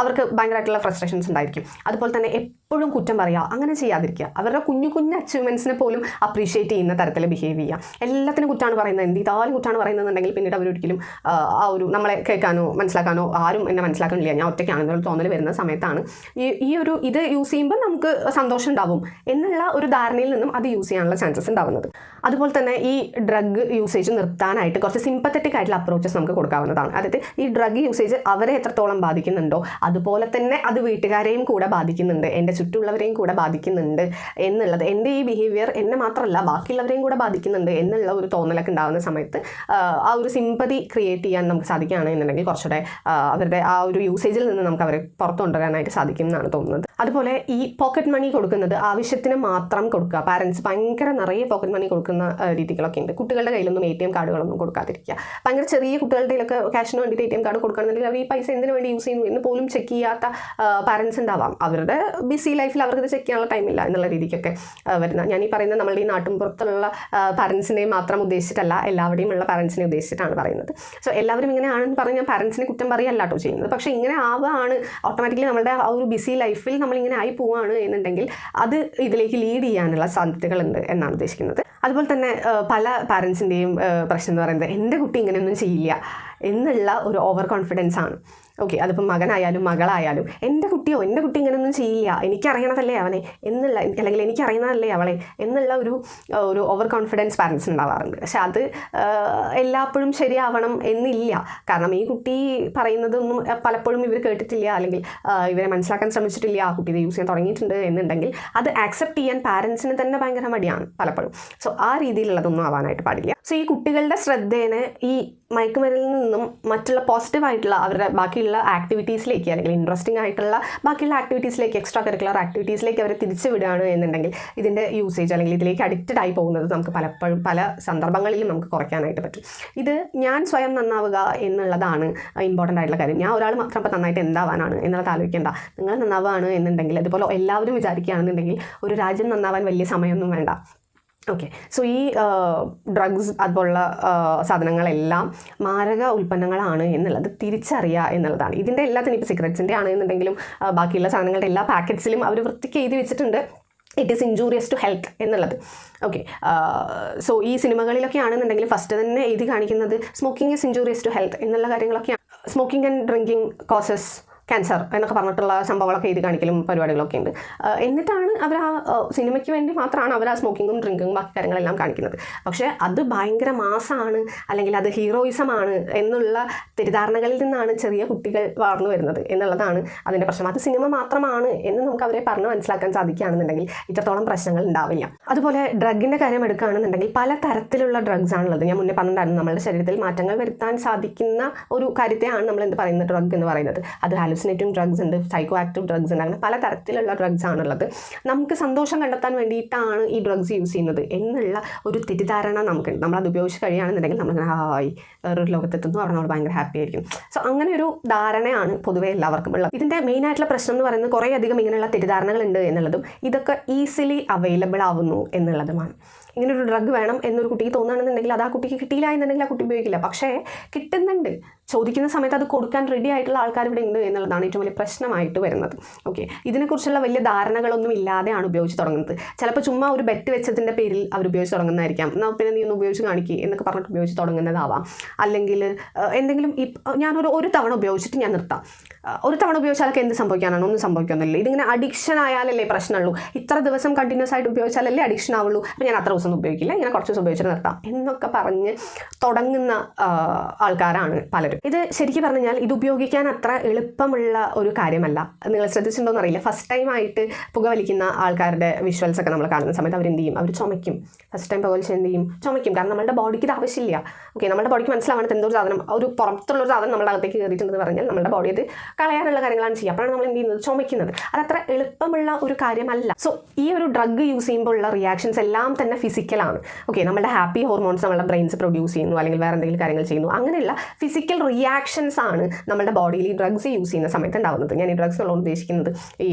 അവർക്ക് ഭയങ്കരമായിട്ടുള്ള ഫ്രസ്ട്രേഷൻസ് ഉണ്ടായിരിക്കും. അതുപോലെ തന്നെ എപ്പോഴും കുറ്റം പറയുക. അങ്ങനെ ചെയ്യാതിരിക്കുക. അവരുടെ കുഞ്ഞു കുഞ്ഞു അച്ചീവ്മെന്റ്സിനെ പോലും അപ്രീഷിയേറ്റ് ചെയ്യുന്ന തരത്തിൽ ബിഹേവ് ചെയ്യുക. എല്ലാത്തിനും കുറ്റാണ് പറയുന്നത്. എന്ത് ഇതാലും കുറ്റമാണ് പറയുന്നതെന്നുണ്ടെങ്കിൽ പിന്നീട് മറ്റുള്ളവരൊരിക്കലും ആ, ഒരു നമ്മളെ കേൾക്കാനോ മനസ്സിലാക്കാനോ ആരും എന്നെ മനസ്സിലാക്കണില്ല. ഞാൻ ഒറ്റയ്ക്കാണെന്നുള്ള തോന്നൽ വരുന്ന സമയത്താണ്. ഈ ഈ ഒരു ഇത് യൂസ് ചെയ്യുമ്പോൾ നമുക്ക് സന്തോഷം ഉണ്ടാവും എന്നുള്ള ഒരു ധാരണയിൽ നിന്നും അത് യൂസ് ചെയ്യാനുള്ള ചാൻസസ് ഉണ്ടാവുന്നത്. അതുപോലെ തന്നെ ഈ ഡ്രഗ് യൂസേജ് നിർത്താനായിട്ട് കുറച്ച് സിമ്പത്തറ്റിക് ആയിട്ടുള്ള അപ്രോച്ചസ് നമുക്ക് കൊടുക്കാവുന്നതാണ്. അതായത് ഈ ഡ്രഗ് യൂസേജ് അവരെ എത്രത്തോളം ബാധിക്കുന്നുണ്ടോ അതുപോലെ തന്നെ അത് വീട്ടുകാരെയും കൂടെ ബാധിക്കുന്നുണ്ട് എന്റെ ചുറ്റുമുള്ളവരെയും കൂടെ ബാധിക്കുന്നുണ്ട് എന്നുള്ളത് എന്റെ ഈ ബിഹേവിയർ എന്നെ മാത്രമല്ല ബാക്കിയുള്ളവരെയും കൂടെ ബാധിക്കുന്നുണ്ട് എന്നുള്ള ഒരു തോന്നലൊക്കെ ഉണ്ടാകുന്ന സമയത്ത് ആ, ഒരു ഒരു സിമ്പതി ക്രിയേറ്റ് ചെയ്യാൻ നമുക്ക് സാധിക്കുകയാണ് എന്നുണ്ടെങ്കിൽ കുറച്ചുകൂടെ അവരുടെ ആ ഒരു യൂസേജിൽ നിന്ന് നമുക്ക് അവരെ പുറത്തു കൊണ്ടുവരാനായിട്ട് സാധിക്കും എന്നാണ് തോന്നുന്നത്. അതുപോലെ ഈ പോക്കറ്റ് മണി കൊടുക്കുന്നത് ആവശ്യത്തിന് മാത്രം കൊടുക്കുക. പാരൻസ് ഭയങ്കര നിറയെ പോക്കറ്റ് മണി കൊടുക്കുന്ന രീതികളൊക്കെ ഉണ്ട്. കുട്ടികളുടെ കയ്യിലൊന്നും എ ടി എം കാർഡുകളൊന്നും കൊടുക്കാതിരിക്കുക. ഭയങ്കര ചെറിയ കുട്ടികളുടെ കയ്യിലൊക്കെ ക്യാഷിന് വേണ്ടിയിട്ട് എ ടി എം കാർഡ് കൊടുക്കണമെന്നുണ്ടെങ്കിൽ അവർ ഈ പൈസ എന്തിനു വേണ്ടി യൂസ് ചെയ്യുന്നു എന്ന് പോലും ചെക്ക് ചെയ്യാത്ത പാരൻസ് ഉണ്ടാവാം. അവരുടെ ബിസി ലൈഫിൽ അവർക്ക് ഇത് ചെക്ക് ചെയ്യാനുള്ള ടൈമില്ല എന്നുള്ള രീതിക്കൊക്കെ വരുന്ന. ഞാൻ ഈ പറയുന്ന നമ്മളുടെ ഈ നാട്ടിൻ പുറത്തുള്ള പാരൻസിനെ മാത്രം ഉദ്ദേശിച്ചിട്ടല്ല എല്ലാവരുടെയും ഉള്ള പാരൻസിനെ ഉദ്ദേശിച്ചിട്ടാണ് പറയുന്നത്. സോ എല്ലാവരും ഇങ്ങനെ ആണെന്ന് പറഞ്ഞ് ഞാൻ പാരൻസിനെ കുറ്റം പറയല്ല കേട്ടോ ചെയ്യുന്നത്. പക്ഷേ ഇങ്ങനെ ആവുകയാണ്. ഓട്ടോമാറ്റിക്കലി നമ്മുടെ ആ ഒരു ബിസി ലൈഫിൽ നമ്മളിങ്ങനെ ആയി പോവാണ് എന്നുണ്ടെങ്കിൽ അത് ഇതിലേക്ക് ലീഡ് ചെയ്യാനുള്ള സാധ്യതകളുണ്ട് എന്നാണ് ഉദ്ദേശിക്കുന്നത്. അതുപോലെ തന്നെ പല പാരൻസിന്റെയും പ്രശ്നം എന്ന് പറയുന്നത് എന്റെ കുട്ടി ഇങ്ങനെയൊന്നും ചെയ്യില്ല എന്നുള്ള ഒരു ഓവർ കോൺഫിഡൻസ് ആണ്. ഓക്കെ അതിപ്പോൾ മകനായാലും മകളായാലും എന്റെ കുട്ടിയോ എന്റെ കുട്ടി ഇങ്ങനെയൊന്നും ചെയ്യില്ല. എനിക്കറിയണതല്ലേ അവനെ. എന്നുള്ള അല്ലെങ്കിൽ എനിക്കറിയുന്നതല്ലേ അവളെ എന്നുള്ള ഒരു ഒരു ഓവർ കോൺഫിഡൻസ് പാരൻസ് ഉണ്ടാവാറുണ്ട്. പക്ഷെ അത് എല്ലാപ്പോഴും ശരിയാവണം എന്നില്ല. കാരണം ഈ കുട്ടി പറയുന്നതൊന്നും പലപ്പോഴും ഇവർ കേട്ടിട്ടില്ല. അല്ലെങ്കിൽ ഇവരെ മനസ്സിലാക്കാൻ ശ്രമിച്ചിട്ടില്ല. ആ കുട്ടി ഇത് യൂസ് ചെയ്യാൻ തുടങ്ങിയിട്ടുണ്ട് എന്നുണ്ടെങ്കിൽ അത് ആക്സെപ്റ്റ് ചെയ്യാൻ പാരൻസിന് തന്നെ ഭയങ്കര മടിയാണ് പലപ്പോഴും. സോ ആ രീതിയിലുള്ളതൊന്നും ആവാനായിട്ട് പാടില്ല. സോ ഈ കുട്ടികളുടെ ശ്രദ്ധേനെ ഈ മയക്കുമരുന്നിൽ നിന്നും മറ്റുള്ള പോസിറ്റീവായിട്ടുള്ള അവരുടെ ബാക്കിയുള്ള ആക്ടിവിറ്റീസിലേക്ക് അല്ലെങ്കിൽ ഇൻട്രസ്റ്റിംഗ് ആയിട്ടുള്ള ബാക്കിയുള്ള ആക്ടിവിറ്റീസിലേക്ക് എക്സ്ട്രാ കരിക്കുലർ ആക്ടിവിറ്റീസിലേക്ക് അവരെ തിരിച്ചു വിടുകയാണ് എന്നുണ്ടെങ്കിൽ ഇതിന്റെ യൂസേജ് അല്ലെങ്കിൽ ഇതിലേക്ക് അഡിക്റ്റഡ് ആയി പോകുന്നത് നമുക്ക് പലപ്പോഴും പല സന്ദർഭങ്ങളിലും നമുക്ക് കുറയ്ക്കാനായിട്ട് പറ്റും. ഇത് ഞാൻ സ്വയം നന്നാവുക എന്നുള്ളതാണ് ഇമ്പോർട്ടന്റ് ആയിട്ടുള്ള കാര്യം. ഞാൻ ഒരാൾ മാത്രം അപ്പോൾ നന്നായിട്ട് എന്താവാനാണ് എന്നുള്ളത് ആലോചിക്കേണ്ട. നിങ്ങൾ നന്നാവുകയാണ് എന്നുണ്ടെങ്കിൽ അതുപോലെ എല്ലാവരും വിചാരിക്കുകയാണെന്നുണ്ടെങ്കിൽ ഒരു രാജ്യം നന്നാവാൻ വലിയ സമയമൊന്നും വേണ്ട. ഓക്കെ സോ ഈ ഡ്രഗ്സ് അതുപോലുള്ള സാധനങ്ങളെല്ലാം മാരക ഉൽപ്പന്നങ്ങളാണ് എന്നുള്ളത് തിരിച്ചറിയുക എന്നുള്ളതാണ്. ഇതിന്റെ എല്ലാത്തിനും ഇപ്പോൾ സിഗരറ്റ്സിന്റെ ആണെന്നുണ്ടെങ്കിലും ബാക്കിയുള്ള സാധനങ്ങളുടെ എല്ലാ പാക്കറ്റ്സിലും അവർ വൃത്തിക്ക് എഴുതി വെച്ചിട്ടുണ്ട്. It is injurious to health എന്നുള്ളത്. ഓക്കെ സോ ഈ സിനിമകളിലൊക്കെ ആണെന്നുണ്ടെങ്കിൽ ഫസ്റ്റ് തന്നെ എഴുതി കാണിക്കുന്നത് smoking is injurious to health എന്നുള്ള കാര്യങ്ങളൊക്കെയാണ്. Smoking and drinking causes cancer എന്നൊക്കെ പറഞ്ഞിട്ടുള്ള സംഭവങ്ങളൊക്കെ എഴുതി കാണിക്കലും പരിപാടികളൊക്കെ ഉണ്ട്. എന്നിട്ടാണ് അവർ ആ സിനിമയ്ക്ക് വേണ്ടി മാത്രമാണ് അവർ ആ സ്മോക്കിങ്ങും ഡ്രിങ്കിങ്ങും ബാക്കി കാര്യങ്ങളെല്ലാം കാണിക്കുന്നത്. പക്ഷേ അത് ഭയങ്കര മാസമാണ് അല്ലെങ്കിൽ അത് ഹീറോയിസമാണ് എന്നുള്ള തെറ്റിദ്ധാരണകളിൽ നിന്നാണ് ചെറിയ കുട്ടികൾ വളർന്നു വരുന്നത് എന്നുള്ളതാണ് അതിന്റെ പ്രശ്നം. അത് സിനിമ മാത്രമാണ് എന്ന് നമുക്ക് അവരെ പറഞ്ഞ് മനസ്സിലാക്കാൻ സാധിക്കുകയാണെന്നുണ്ടെങ്കിൽ ഇത്രത്തോളം പ്രശ്നങ്ങൾ ഉണ്ടാവില്ല. അതുപോലെ ഡ്രഗിന്റെ കാര്യം എടുക്കുകയാണെന്നുണ്ടെങ്കിൽ പല തരത്തിലുള്ള ഡ്രഗ്സ് ആണുള്ളത്. ഞാൻ മുന്നേ പറഞ്ഞിട്ടുണ്ടായിരുന്നു നമ്മുടെ ശരീരത്തിൽ മാറ്റങ്ങൾ വരുത്താൻ സാധിക്കുന്ന ഒരു കാര്യത്തെയാണ് നമ്മൾ എന്ത് പറയുന്നത് ഡ്രഗ് എന്ന് പറയുന്നത്. അത് ഹാലുസിനേറ്റിംഗ് ഡ്രഗ്സ് ഉണ്ട് സൈക്കോ ആക്റ്റീവ് ഡ്രഗ്സ് ഉണ്ട് അങ്ങനെ പല തരത്തിലുള്ള ഡ്രഗ്സ് ആണുള്ളത്. നമുക്ക് സന്തോഷം കണ്ടെത്താൻ വേണ്ടിയിട്ടാണ് ഈ ഡ്രഗ്സ് യൂസ് ചെയ്യുന്നത് എന്നുള്ള ഒരു തെറ്റിദ്ധാരണ നമുക്കുണ്ട്. നമ്മൾ അത് ഉപയോഗിച്ച് കഴിയുകയാണെന്നുണ്ടെങ്കിൽ നമ്മൾ ഹായ് വേറൊരു ലോകത്തെത്തുന്നു അവിടെ നമ്മൾ ഭയങ്കര ഹാപ്പി ആയിരിക്കും. സോ അങ്ങനെ ഒരു ധാരണയാണ് പൊതുവേ എല്ലാവർക്കും ഉള്ളത്. ഇതിന്റെ മെയിൻ ആയിട്ടുള്ള പ്രശ്നം എന്ന് പറയുന്നത് കുറേ അധികം ഇങ്ങനെയുള്ള തെറ്റിദ്ധാരണകളുണ്ട് എന്നുള്ളതും ഇതൊക്കെ ഈസിലി അവൈലബിൾ ആവുന്നു എന്നുള്ളതുമാണ്. ഇങ്ങനൊരു ഡ്രഗ് വേണം എന്നൊരു കുട്ടിക്ക് തോന്നുകയാണെന്നുണ്ടെങ്കിൽ അത് ആ കുട്ടിക്ക് കിട്ടിയില്ല എന്നുണ്ടെങ്കിൽ ആ കുട്ടി ഉപയോഗിക്കില്ല. പക്ഷേ കിട്ടുന്നുണ്ട്. ചോദിക്കുന്ന സമയത്ത് അത് കൊടുക്കാൻ റെഡി ആയിട്ടുള്ള ആൾക്കാർ ഇവിടെ ഉണ്ട് എന്നുള്ളതാണ് ഏറ്റവും വലിയ പ്രശ്നമായിട്ട് വരുന്നത്. ഓക്കെ ഇതിനെക്കുറിച്ചുള്ള വലിയ ധാരണകളൊന്നും ഇല്ലാതെയാണ് ഉപയോഗിച്ച് തുടങ്ങുന്നത്. ചിലപ്പോൾ ചുമ്മാ ഒരു ബെറ്റ് വെച്ചതിന്റെ പേരിൽ അവർ ഉപയോഗിച്ച് തുടങ്ങുന്നതായിരിക്കാം. എന്നാൽ പിന്നെ നീ ഒന്ന് ഉപയോഗിച്ച് കാണിക്കുക എന്നൊക്കെ പറഞ്ഞിട്ട് ഉപയോഗിച്ച് തുടങ്ങുന്നതാവാം. അല്ലെങ്കിൽ എന്തെങ്കിലും ഞാനൊരു ഒരു തവണ ഉപയോഗിച്ചിട്ട് ഞാൻ നിർത്താം. ഒരു തവണ ഉപയോഗിച്ചാലൊക്കെ എന്ത് സംഭവിക്കാനാണ്? ഒന്നും സംഭവിക്കുന്നില്ല. ഇതിങ്ങനെ അഡിക്ഷൻ ആയാലല്ലേ പ്രശ്നമുള്ളൂ. ഇത്ര ദിവസം കണ്ടിന്യൂസ് ആയിട്ട് ഉപയോഗിച്ചാലല്ലേ അഡിക്ഷൻ ആവുള്ളൂ. അപ്പോൾ ഞാൻ അത്ര ദിവസം ഉപയോഗിക്കില്ല. ഇങ്ങനെ കുറച്ച് ദിവസം ഉപയോഗിച്ചിട്ട് നിർത്താം. എന്നൊക്കെ പറഞ്ഞ് തുടങ്ങുന്ന ആൾക്കാരാണ് പലരും. ഇത് ശരിക്കും പറഞ്ഞാൽ ഇത് ഉപയോഗിക്കാൻ അത്ര എളുപ്പമുള്ള ഒരു കാര്യമല്ല. നിങ്ങൾ ശ്രദ്ധിച്ചിട്ടുണ്ടോയെന്ന് അറിയില്ല ഫസ്റ്റ് ടൈം ആയിട്ട് പുകവലിക്കുന്ന ആൾക്കാരുടെ വിഷ്വൽസ് ഒക്കെ നമ്മൾ കാണുന്ന സമയത്ത് അവർ എന്ത് ചെയ്യും? അവർ ചുമയ്ക്കും. ഫസ്റ്റ് ടൈം പുകവലിച്ച് എന്ത് ചെയ്യും? ചുമയ്ക്കും. കാരണം നമ്മുടെ ബോഡിക്ക് ഇത് ആവശ്യമില്ല. ഓക്കെ നമ്മുടെ ബോഡിക്ക് മനസ്സിലാവണത് എന്തോ സാധനം ഒരു പുറത്തുള്ള ഒരു സാധനം നമ്മുടെ അകത്തേക്ക് കയറിയിട്ടുണ്ടെന്ന് പറഞ്ഞാൽ നമ്മുടെ ബോഡി അത് കളയാനുള്ള കാര്യങ്ങളാണ് ചെയ്യുക. അപ്പോഴാണ് നമ്മൾ എന്ത് ചെയ്യുന്നത്? ചുമയ്ക്കുന്നത്. അതത്ര എളുപ്പമുള്ള ഒരു കാര്യമല്ല. സോ ഈ ഒരു ഡ്രഗ് യൂസ് ചെയ്യുമ്പോൾ ഉള്ള റിയാക്ഷൻസ് എല്ലാം തന്നെ ഫിസിക്കലാണ് ഓക്കെ നമ്മുടെ ഹാപ്പി ഹോർമോൺസ് നമ്മുടെ ബ്രെയിൻസ് പ്രൊഡ്യൂസ് ചെയ്യുന്നു അല്ലെങ്കിൽ വേറെ എന്തെങ്കിലും കാര്യങ്ങൾ ചെയ്യുന്നു. അങ്ങനെയുള്ള ഫിസിക്കൽ റിയാക്ഷൻസ് ആണ് നമ്മുടെ ബോഡിയിൽ ഈ ഡ്രഗ്സ് യൂസ് ചെയ്യുന്ന സമയത്ത് ഉണ്ടാകുന്നത് ഞാൻ ഈ ഡ്രഗ്സ് ഉള്ളത് ഉദ്ദേശിക്കുന്നത് ഈ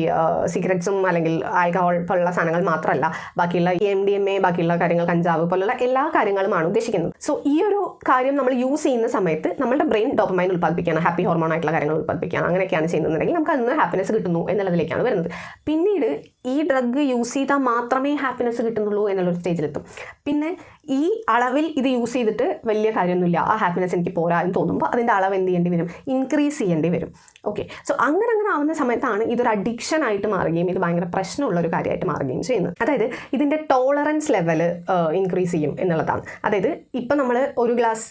സിഗരറ്റ്സും അല്ലെങ്കിൽ ആൽക്കഹോൾ പോലുള്ള സാധനങ്ങൾ മാത്രമല്ല ബാക്കിയുള്ള എം ഡി എം എ ബാക്കിയുള്ള കാര്യങ്ങൾ കഞ്ചാവ് പോലുള്ള എല്ലാ കാര്യങ്ങളുമാണ് ഉദ്ദേശിക്കുന്നത്. സോ ഈ ഒരു കാര്യം നമ്മൾ യൂസ് ചെയ്യുന്ന സമയത്ത് നമ്മുടെ ബ്രെയിൻ ഡോപ്പമൈൻ ഉൽപ്പാദിപ്പിക്കുകയാണ് ഹാപ്പി ഹോർമോൺ ആയിട്ടുള്ള കാര്യങ്ങൾ ഉൽപ്പാദിപ്പിക്കുകയാണ്. അങ്ങനെയൊക്കെയാണ് ചെയ്യുന്നുണ്ടെങ്കിൽ നമുക്ക് അതിന് ഹാപ്പിനെസ് കിട്ടുന്നു എന്നുള്ളതിലേക്കാണ് വരുന്നത്. പിന്നീട് ഈ ഡ്രഗ് യൂസ് ചെയ്താൽ മാത്രമേ ഹാപ്പിനെസ് കിട്ടുന്നുള്ളൂ എന്നുള്ളൊരു സ്റ്റേജിലെത്തും പിന്നെ ഈ അളവിൽ ഇത് യൂസ് ചെയ്തിട്ട് വലിയ കാര്യമൊന്നുമില്ല. ആ ഹാപ്പിനെസ് എനിക്ക് പോരാ എന്ന് തോന്നുമ്പോൾ അതിന്റെ അളവ് എന്ത് ചെയ്യേണ്ടി വരും? ഇൻക്രീസ് ചെയ്യേണ്ടി വരും. ഓക്കെ സോ അങ്ങനെ അങ്ങനെ ആവുന്ന സമയത്താണ് ഇതൊരു അഡിക്ഷൻ ആയിട്ട് മാറുകയും ഇത് ഭയങ്കര പ്രശ്നമുള്ള ഒരു കാര്യമായിട്ട് മാറുകയും ചെയ്യുന്നത്. അതായത് ഇതിന്റെ ടോളറൻസ് ലെവൽ ഇൻക്രീസ് ചെയ്യും എന്നുള്ളതാണ്. അതായത് ഇപ്പം നമ്മൾ ഒരു ഗ്ലാസ്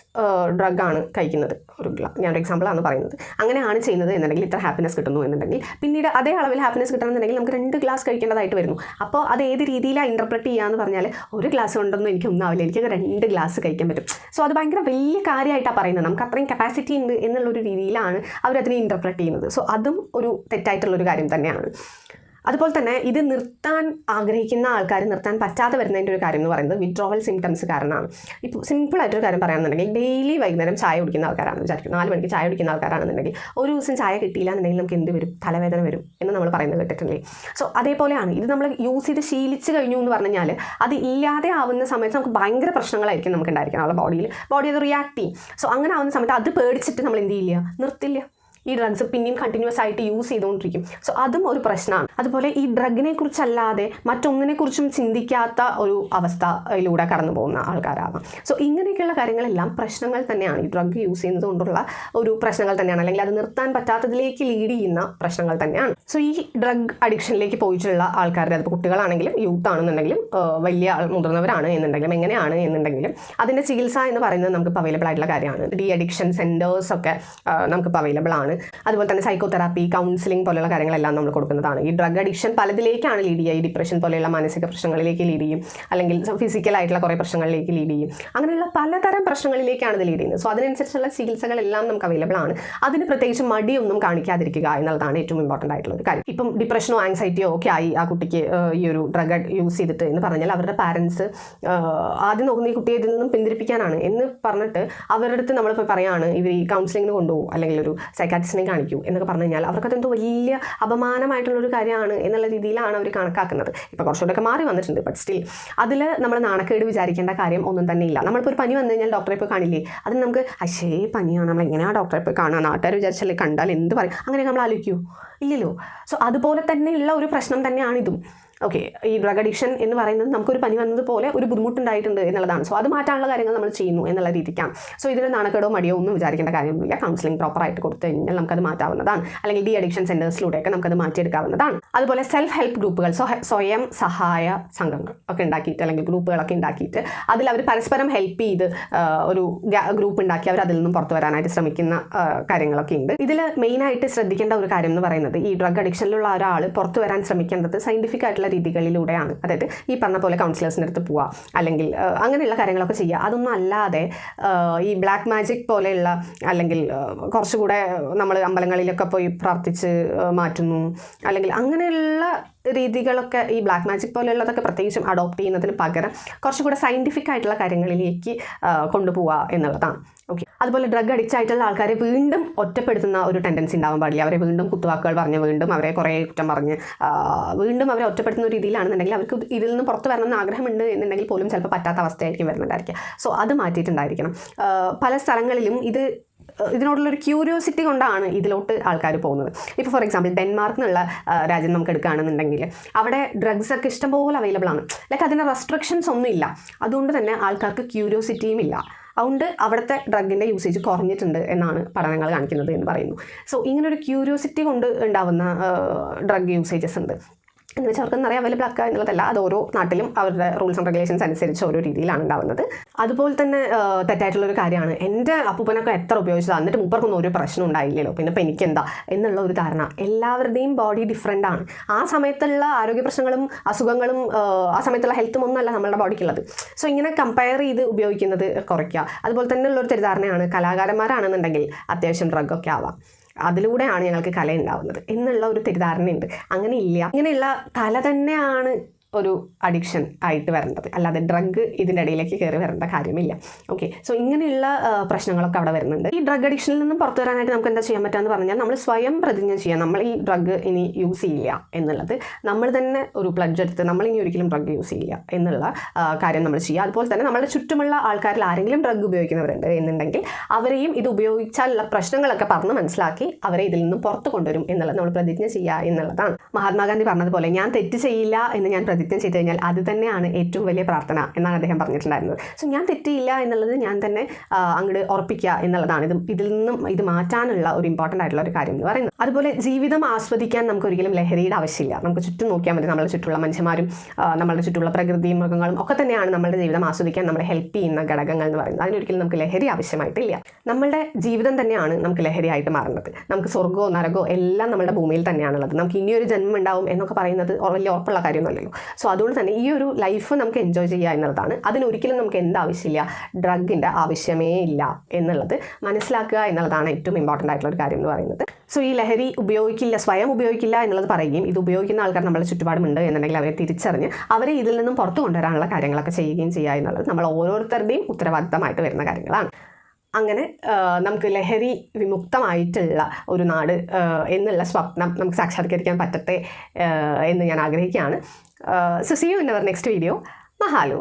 ഡ്രഗാണ് കഴിക്കുന്നത്. ഒരു ഗ്ലാസ് ഞാനൊരു എക്സാമ്പിളാണ് പറയുന്നത്. അങ്ങനെയാണ് ചെയ്യുന്നത് എന്നുണ്ടെങ്കിൽ ഇത്ര ഹാപ്പിനെസ് കിട്ടുന്നു എന്നുണ്ടെങ്കിൽ. പിന്നീട് അതേ അളവിൽ ഹാപ്പിനെസ് കിട്ടണമെന്നുണ്ടെങ്കിൽ നമുക്ക് രണ്ട് ഗ്ലാസ് കഴിക്കേണ്ടതായിട്ട് വരുന്നു. അപ്പോൾ അത് ഏത് രീതിയിലാണ് ഇന്റർപ്രറ്റ് ചെയ്യുക എന്ന് പറഞ്ഞാൽ ഒരു ഗ്ലാസ് കൊണ്ടൊന്നും എനിക്കൊന്നും ആവില്ല എനിക്ക് രണ്ട് ഗ്ലാസ് കഴിക്കാൻ പറ്റും. സോ അത് ഭയങ്കര വലിയ കാര്യമായിട്ടാണ് പറയുന്നത്. നമുക്ക് അത്രയും കപ്പാസിറ്റി ഉണ്ട് എന്നുള്ളൊരു രീതിയിലാണ് അവരതിനെ ഇന്റർപ്രറ്റ് ചെയ്യുന്നത്. സോ അതും ഒരു തെറ്റായിട്ടുള്ളൊരു കാര്യം തന്നെയാണ്. അതുപോലെ തന്നെ ഇത് നിർത്താൻ ആഗ്രഹിക്കുന്ന ആൾക്കാർ നിർത്താൻ പറ്റാതെ വരുന്നതിന്റെ ഒരു കാര്യം എന്ന് പറയുന്നത് വിഡ്രോവൽ സിംറ്റംസ് കാരണമാണ്. ഇപ്പോൾ സിമ്പിളായിട്ടൊരു കാര്യം പറയുകയാണെന്നുണ്ടെങ്കിൽ ഡെയിലി വൈകുന്നേരം ചായ കുടിക്കുന്ന ആൾക്കാരാണ് വിചാരിക്കും നാല് മണിക്ക് ചായ കുടിക്കുന്ന ആൾക്കാരാണെന്നുണ്ടെങ്കിൽ ഒരു ദിവസം ചായ കിട്ടിയില്ല എന്നുണ്ടെങ്കിൽ നമുക്ക് എന്ത് വരും? തലവേദന വരും എന്ന് നമ്മൾ പറയുന്നത് കേട്ടിട്ടില്ലേ? സോ അതേപോലെയാണ്. ഇത് നമ്മൾ യൂസ് ചെയ്ത് ശീലിച്ച് കഴിഞ്ഞു എന്ന് പറഞ്ഞു കഴിഞ്ഞാൽ അത് ഇല്ലാതെ ആവുന്ന സമയത്ത് നമുക്ക് ഭയങ്കര പ്രശ്നങ്ങളായിരിക്കും നമുക്ക് ഉണ്ടായിരിക്കണം നമ്മുടെ ബോഡിയിൽ ബോഡി അത് റിയാക്ട് ചെയ്യും. സോ അങ്ങനെ ആവുന്ന സമയത്ത് അത് പേടിച്ചിട്ട് നമ്മൾ എന്ത് ചെയ്യില്ല? നിർത്തില്ല. ഈ ഡ്രഗ്സ് പിന്നെയും കണ്ടിന്യൂസ് ആയിട്ട് യൂസ് ചെയ്തുകൊണ്ടിരിക്കും. സോ അതും ഒരു പ്രശ്നമാണ്. അതുപോലെ ഈ ഡ്രഗിനെ കുറിച്ചല്ലാതെ മറ്റൊന്നിനെ കുറിച്ചും ചിന്തിക്കാത്ത ഒരു അവസ്ഥയിലൂടെ കടന്നു പോകുന്ന ആൾക്കാരാണ് സോ ഇങ്ങനെയൊക്കെയുള്ള കാര്യങ്ങളെല്ലാം പ്രശ്നങ്ങൾ തന്നെയാണ്. ഈ ഡ്രഗ് യൂസ് ചെയ്യുന്നത് കൊണ്ടുള്ള ഒരു പ്രശ്നങ്ങൾ തന്നെയാണ്. അല്ലെങ്കിൽ അത് നിർത്താൻ പറ്റാത്തതിലേക്ക് ലീഡ് ചെയ്യുന്ന പ്രശ്നങ്ങൾ തന്നെയാണ്. സോ ഈ ഡ്രഗ് അഡിക്ഷനിലേക്ക് പോയിട്ടുള്ള ആൾക്കാരുടെ അതിപ്പോൾ കുട്ടികളാണെങ്കിലും യൂത്ത് ആണെന്നുണ്ടെങ്കിലും വലിയ ആൾ മുതിർന്നവരാണ് എന്നുണ്ടെങ്കിലും എങ്ങനെയാണ് എന്നുണ്ടെങ്കിലും അതിന്റെ ചികിത്സ എന്ന് പറയുന്നത് നമുക്ക് അവൈലബിൾ ആയിട്ടുള്ള കാര്യമാണ്. ഡി അഡിക്ഷൻ സെന്റേഴ്സ് ഒക്കെ നമുക്ക് അവൈലബിൾ ആണ്. അതുപോലെ തന്നെ സൈക്കോതെറാപ്പി കൗൺസിലിംഗ് പോലെയുള്ള കാര്യങ്ങളെല്ലാം നമ്മൾ കൊടുക്കുന്നതാണ്. ഈ ഡ്രഗ് അഡിക്ഷൻ പലതിലേക്കാണ് ലീഡ് ചെയ്യുക. ഈ ഡിപ്രഷൻ പോലെയുള്ള മാനസിക പ്രശ്നങ്ങളിലേക്ക് ലീഡ് ചെയ്യും. അല്ലെങ്കിൽ ഫിസിക്കൽ ആയിട്ടുള്ള കുറേ പ്രശ്നങ്ങളിലേക്ക് ലീഡ് ചെയ്യും. അങ്ങനെയുള്ള പലതരം പ്രശ്നങ്ങളിലേക്കാണ് ഇത് ലീഡ് ചെയ്യുന്നത്. സോ അതിനനുസരിച്ചുള്ള ചികിത്സകളെല്ലാം നമുക്ക് അവൈലബിൾ ആണ്. അതിന് പ്രത്യേകിച്ച് മടിയൊന്നും കാണിക്കാതിരിക്കുക എന്നുള്ളതാണ് ഏറ്റവും ഇമ്പോർട്ടന്റ് ആയിട്ടുള്ള ഒരു കാര്യം ഇപ്പം ഡിപ്രഷനോ ആൻസൈറ്റിയോ ഒക്കെ ആയി ആ കുട്ടിക്ക് ഈ ഒരു ഡ്രഗ് യൂസ് ചെയ്തിട്ട് എന്ന് പറഞ്ഞാൽ അവരുടെ പാരൻസ് ആദ്യം നോക്കുന്ന ഈ കുട്ടിയെ ഇതിൽ നിന്നും പിന്തിരിപ്പിക്കാനാണ്. എന്ന് പറഞ്ഞിട്ട് അവരുടെ അടുത്ത് നമ്മളിപ്പോൾ പറയുകയാണ് ഇവർ ഈ കൗൺസിലിംഗിന് കൊണ്ടുപോകും. അല്ലെങ്കിൽ ഒരു സൈക്കാട്രിസ്റ്റിനെ കാണിക്കൂ എന്നൊക്കെ പറഞ്ഞു കഴിഞ്ഞാൽ അവർക്കതെന്തോ വലിയ അപമാനമായിട്ടുള്ളൊരു കാര്യമാണ് എന്നുള്ള രീതിയിലാണ് അവർ കണക്കാക്കുന്നത്. ഇപ്പോൾ കുറച്ചുകൂടെയൊക്കെ മാറി വന്നിട്ടുണ്ട് ബട്ട് സ്റ്റിൽ അതിൽ നമ്മൾ നാണക്കേട് വിചാരിക്കേണ്ട കാര്യം ഒന്നും തന്നെ ഇല്ല. നമ്മളിപ്പോൾ ഒരു പനി വന്നു കഴിഞ്ഞാൽ ഡോക്ടറെ പോയി കാണില്ലേ? അതിന് നമുക്ക് അശേ പനിയാണ്. നമ്മൾ എങ്ങനെയാണ് ഡോക്ടറെ പോയി കാണുക? നാട്ടുകാർ വിചാരിച്ചല്ലേ കണ്ടാൽ എന്ത് പറയും? അങ്ങനെയൊക്കെ നമ്മൾ ആലോചിക്കൂ. ഇല്ലല്ലോ. സോ അതുപോലെ തന്നെയുള്ള ഒരു പ്രശ്നം തന്നെയാണ് ഇതും. ഓക്കെ ഈ ഡ്രഗ് അഡിക്ഷൻ എന്ന് പറയുന്നത് നമുക്കൊരു പനി വന്നതുപോലെ ഒരു ബുദ്ധിമുട്ടുണ്ടായിട്ടുണ്ട് എന്നുള്ളതാണ്. സോ അത് മാറ്റാനുള്ള കാര്യങ്ങൾ നമ്മൾ ചെയ്യുന്നു എന്നുള്ള രീതിക്കാണ്. സോ ഇതിൽ നാണക്കേടോ മടിയോ ഒന്നും വിചാരിക്കേണ്ട കാര്യമൊന്നുമില്ല. കൗൺസിലിംഗ് പ്രോപ്പറായിട്ട് കൊടുത്തു കഴിഞ്ഞാൽ നമുക്കത് മാറ്റാവുന്നതാണ്. അല്ലെങ്കിൽ ഡി അഡിക്ഷൻ സെന്റേഴ്സിലൂടെയൊക്കെ നമുക്കത് മാറ്റിയെടുക്കാവുന്നതാണ്. അതുപോലെ സെൽഫ് ഹെൽപ്പ് ഗ്രൂപ്പുകൾ സോ സ്വയം സഹായ സംഘങ്ങൾ ഒക്കെ ഉണ്ടാക്കിയിട്ട് അല്ലെങ്കിൽ ഗ്രൂപ്പുകളൊക്കെ ഉണ്ടാക്കിയിട്ട് അതിൽ അവർ പരസ്പരം ഹെൽപ്പ് ചെയ്ത് ഒരു ഗ്രൂപ്പ് ഉണ്ടാക്കി അവർ അതിൽ നിന്നും പുറത്തു വരാനായിട്ട് ശ്രമിക്കുന്ന കാര്യങ്ങളൊക്കെ ഉണ്ട്. ഇതിൽ മെയിനായിട്ട് ശ്രദ്ധിക്കേണ്ട ഒരു കാര്യം എന്ന് പറയുന്നത് ഈ ഡ്രഗ് അഡിക്ഷനിലുള്ള ഒരാൾ പുറത്തു വരാൻ ശ്രമിക്കേണ്ടത് സയന്റിഫിക് ആയിട്ടുള്ള രീതികളിലൂടെയാണ്. അതായത് ഈ പറഞ്ഞ പോലെ കൗൺസിലേഴ്സിന്റെ അടുത്ത് പോവുക അല്ലെങ്കിൽ അങ്ങനെയുള്ള കാര്യങ്ങളൊക്കെ ചെയ്യുക അതൊന്നും അല്ലാതെ ഈ ബ്ലാക്ക് മാജിക് പോലെയുള്ള അല്ലെങ്കിൽ കുറച്ചുകൂടെ നമ്മൾ അമ്പലങ്ങളിലൊക്കെ പോയി പ്രാർത്ഥിച്ച് മാറ്റുന്നു അല്ലെങ്കിൽ അങ്ങനെയുള്ള രീതികളൊക്കെ ഈ ബ്ലാക്ക് മാജിക് പോലെയുള്ളതൊക്കെ പ്രത്യേകിച്ചും അഡോപ്റ്റ് ചെയ്യുന്നതിന് പകരം കുറച്ചുകൂടെ സയന്റിഫിക് ആയിട്ടുള്ള കാര്യങ്ങളിലേക്ക് കൊണ്ടുപോവുക എന്നുള്ളതാണ്. ഓക്കെ അതുപോലെ ഡ്രഗ് അഡിക്റ്റ് ആയിട്ടുള്ള ആൾക്കാരെ വീണ്ടും ഒറ്റപ്പെടുത്തുന്ന ഒരു ടെൻഡൻസി ഉണ്ടാവാൻ പാടില്ല. അവരെ വീണ്ടും കുത്തുവാക്കുകൾ പറഞ്ഞ് വീണ്ടും അവരെ കുറേ കുറ്റം പറഞ്ഞ് വീണ്ടും അവരെ ഒറ്റപ്പെടുത്തുന്ന രീതിയിലാണെന്നുണ്ടെങ്കിൽ അവർക്ക് ഇതിൽ നിന്ന് പുറത്ത് വരണം എന്ന് ആഗ്രഹമുണ്ട് എന്നുണ്ടെങ്കിൽ പോലും ചിലപ്പോൾ പറ്റാത്ത അവസ്ഥയായിരിക്കും വരുന്നുണ്ടായിരിക്കുക. സോ അത് മാറ്റിയിട്ടുണ്ടായിരിക്കണം. പല സ്ഥലങ്ങളിലും ഇത് ഇതിനോടുള്ളൊരു ക്യൂരിയോസിറ്റി കൊണ്ടാണ് ഇതിലോട്ട് ആൾക്കാർ പോകുന്നത്. ഇപ്പോൾ ഫോർ എക്സാമ്പിൾ ഡെൻമാർക്ക് എന്നുള്ള രാജ്യം നമുക്ക് എടുക്കുകയാണെന്നുണ്ടെങ്കിൽ അവിടെ ഡ്രഗ്സ് ഒക്കെ ഇഷ്ടംപോലെ അവൈലബിൾ ആണ്. ലൈക്ക് അതിന് റെസ്ട്രിക്ഷൻസ് ഒന്നും ഇല്ല. അതുകൊണ്ട് തന്നെ ആൾക്കാർക്ക് ക്യൂരിയോസിറ്റിയും ഇല്ല. അതുകൊണ്ട് അവിടുത്തെ ഡ്രഗിന്റെ യൂസേജ് കുറഞ്ഞിട്ടുണ്ട് എന്നാണ് പഠനങ്ങൾ കാണിക്കുന്നത് എന്ന് പറയുന്നു. സോ ഇങ്ങനൊരു ക്യൂരിയോസിറ്റി കൊണ്ട് ഉണ്ടാവുന്ന ഡ്രഗ് യൂസേജസ് ഉണ്ട്. എന്ന് വെച്ചാൽ അവർക്ക് നിറയെ അവൈലബിൾ ആക്കുക എന്നുള്ളതല്ല. അത് ഓരോ നാട്ടിലും അവരുടെ റൂൾസ് ആൻഡ് റെഗുലേഷൻസ് അനുസരിച്ച് ഓരോ രീതിയിലാണ് ഉണ്ടാവുന്നത്. അതുപോലെ തന്നെ തെറ്റായിട്ടുള്ള ഒരു കാര്യമാണ്. എന്റെ അപ്പൂപ്പനൊക്കെ എത്ര ഉപയോഗിച്ചതാണ് എന്നിട്ട് മൂപ്പർക്കൊന്നും ഒരു പ്രശ്നം ഉണ്ടായില്ലല്ലോ. പിന്നെ ഇപ്പം എനിക്കെന്താ? എന്നുള്ള ഒരു ധാരണ. എല്ലാവരുടെയും ബോഡി ഡിഫറെന്റ് ആണ്. ആ സമയത്തുള്ള ആരോഗ്യ പ്രശ്നങ്ങളും അസുഖങ്ങളും ആ, സമയത്തുള്ള ഹെൽത്തും ഒന്നുമല്ല നമ്മളുടെ ബോഡിക്കുള്ളത് സോ ഇങ്ങനെ കമ്പയർ ചെയ്ത് ഉപയോഗിക്കുന്നത് കുറയ്ക്കുക. അതുപോലെ തന്നെ ഉള്ളൊരു തെറ്റിദ്ധാരണയാണ് കലാകാരന്മാരാണെന്നുണ്ടെങ്കിൽ അത്യാവശ്യം ഡ്രഗൊക്കെ ആവാം. അതിലൂടെയാണ് ഞങ്ങൾക്ക് കല ഉണ്ടാവുന്നത് എന്നുള്ള ഒരു തെറ്റിദ്ധാരണയുണ്ട്. അങ്ങനെ ഇല്ല ഇങ്ങനെയുള്ള കല തന്നെയാണ് ഒരു അഡിക്ഷൻ ആയിട്ട് വരേണ്ടത് അല്ലാതെ ഡ്രഗ് ഇതിന്റെ ഇടയിലേക്ക് കയറി വരേണ്ട കാര്യമില്ല. ഓക്കെ സോ ഇങ്ങനെയുള്ള പ്രശ്നങ്ങളൊക്കെ അവിടെ വരുന്നുണ്ട്. ഈ ഡ്രഗ് അഡിക്ഷനിൽ നിന്നും പുറത്തു വരാനായിട്ട് നമുക്ക് എന്താ ചെയ്യാൻ പറ്റുക എന്ന് പറഞ്ഞാൽ നമ്മൾ സ്വയം പ്രതിജ്ഞ ചെയ്യുക. നമ്മൾ ഈ ഡ്രഗ് ഇനി യൂസ് ചെയ്യില്ല എന്നുള്ളത്. നമ്മൾ തന്നെ ഒരു പ്ലഡ്ജ് എടുത്ത് നമ്മൾ ഇനി ഒരിക്കലും ഡ്രഗ് യൂസ് ചെയ്യില്ല എന്നുള്ള കാര്യം നമ്മൾ ചെയ്യുക. അതുപോലെ തന്നെ നമ്മുടെ ചുറ്റുമുള്ള ആൾക്കാരിൽ ആരെങ്കിലും ഡ്രഗ് ഉപയോഗിക്കുന്നവരുണ്ട് എന്നുണ്ടെങ്കിൽ അവരെയും ഇത് ഉപയോഗിച്ചാലുള്ള പ്രശ്നങ്ങളൊക്കെ പറഞ്ഞ് മനസ്സിലാക്കി അവരെ ഇതിൽ നിന്നും പുറത്തു കൊണ്ടുവരും എന്നുള്ളത് നമ്മൾ പ്രതിജ്ഞ ചെയ്യുക എന്നുള്ളതാണ്. മഹാത്മാഗാന്ധി പറഞ്ഞതുപോലെ ഞാൻ തെറ്റ് ചെയ്യില്ല എന്ന് ഞാൻ പ്രതിജ്ഞ ചെയ്ത് കഴിഞ്ഞാൽ അത് തന്നെയാണ് ഏറ്റവും വലിയ പ്രാർത്ഥന എന്നാണ് അദ്ദേഹം പറഞ്ഞിട്ടുണ്ടായിരുന്നത്. സോ ഞാൻ തെറ്റിയില്ല എന്നുള്ളത് ഞാൻ തന്നെ അങ്ങോട്ട് ഉറപ്പിക്കുക എന്നുള്ളതാണ്. ഇത് ഇതിൽ നിന്നും ഇത് മാറ്റാനുള്ള ഒരു ഇമ്പോർട്ടന്റ് ആയിട്ടുള്ള ഒരു കാര്യം എന്ന് പറയുന്നത്. അതുപോലെ ജീവിതം ആസ്വദിക്കാൻ നമുക്ക് ഒരിക്കലും ലഹരിയുടെ ആവശ്യമില്ല. നമുക്ക് ചുറ്റും നോക്കിയാൽ മതി നമ്മുടെ ചുറ്റുള്ള മനുഷ്യന്മാരും നമ്മളുടെ ചുറ്റുള്ള പ്രകൃതിയും മൃഗങ്ങളും ഒക്കെ തന്നെയാണ് നമ്മുടെ ജീവിതം ആസ്വദിക്കാൻ നമ്മളെ ഹെൽപ്പ് ചെയ്യുന്ന ഘടകങ്ങൾ എന്ന് പറയുന്നത്. അതിനൊരിക്കലും നമുക്ക് ലഹരി ആവശ്യമായിട്ടില്ല. നമ്മളുടെ ജീവിതം തന്നെയാണ് നമുക്ക് ലഹരിയായിട്ട് മാറുന്നത്. നമുക്ക് സ്വർഗമോ നരകമോ എല്ലാം നമ്മുടെ ഭൂമിയിൽ തന്നെയാണുള്ളത്. നമുക്ക് ഇനിയൊരു ജന്മം ഉണ്ടാവും എന്നൊക്കെ പറയുന്നത് വലിയ ഉറപ്പുള്ള കാര്യമൊന്നുമല്ലല്ലോ. സോ അതുകൊണ്ട് തന്നെ ഈ ഒരു ലൈഫ് നമുക്ക് എൻജോയ് ചെയ്യുക എന്നുള്ളതാണ്. അതിനൊരിക്കലും നമുക്ക് എന്ത് ആവശ്യമില്ല. ഡ്രഗിന്റെ ആവശ്യമേ ഇല്ല എന്നുള്ളത് മനസ്സിലാക്കുക എന്നുള്ളതാണ് ഏറ്റവും ഇമ്പോർട്ടന്റ് ആയിട്ടുള്ള ഒരു കാര്യം എന്ന് പറയുന്നത്. സോ ഈ ലഹരി ഉപയോഗിക്കില്ല സ്വയം ഉപയോഗിക്കില്ല എന്നുള്ളത് പറയുകയും ഇത് ഉപയോഗിക്കുന്ന ആൾക്കാർ നമ്മുടെ ചുറ്റുപാടുമുണ്ട് എന്നുണ്ടെങ്കിൽ അവരെ തിരിച്ചറിഞ്ഞ് അവരെ ഇതിൽ നിന്നും പുറത്തു കൊണ്ടുവരാനുള്ള കാര്യങ്ങളൊക്കെ ചെയ്യുകയും ചെയ്യുക എന്നുള്ളത് നമ്മൾ ഓരോരുത്തരുടെയും ഉത്തരവാദിത്തമായിട്ട് വരുന്ന കാര്യങ്ങളാണ്. അങ്ങനെ നമുക്ക് ലഹരി വിമുക്തമായിട്ടുള്ള ഒരു നാട് എന്നുള്ള സ്വപ്നം നമുക്ക് സാക്ഷാത്കരിക്കാൻ പറ്റട്ടെ എന്ന് ഞാൻ ആഗ്രഹിക്കുകയാണ്. So see you in our next video മഹാലു